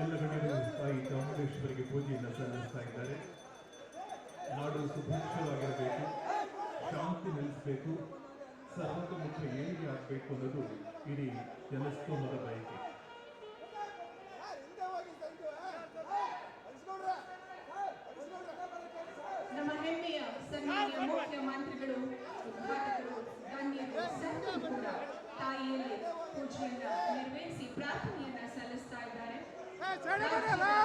ಎಲ್ಲ ಗಣ್ಯರು ತಾಯಿ ಚಾಮುಂಡೇಶ್ವರಿಗೆ ಪೂಜೆಯನ್ನು ಸಲ್ಲಿಸ್ತಾ ಇದ್ದಾರೆ. ನಾಡು ಸುಭಿಕ್ಷವಾಗಿರಬೇಕು, ಶಾಂತಿ ನೆಲೆಸಬೇಕು ಸರ್ವತೋಮುಖ ಏಳಿಗೆ ಆಗಬೇಕು ಅನ್ನೋದು ಇಡೀ ಜನಸ್ತೋಮದ ಬಯಕೆ. ನಮ್ಮ ಹೆಮ್ಮೆಯ ಸನ್ಮಾನ್ಯ ಮುಖ್ಯಮಂತ್ರಿಗಳು ಉದ್ಘಾಟಕರು, ಗಣ್ಯರು ತಾಯಿಯಲ್ಲಿ ಪೂಜೆಯನ್ನು ನೆರವೇರಿಸಿ ಪ್ರಾರ್ಥನೆಯನ್ನ 잘해 잘해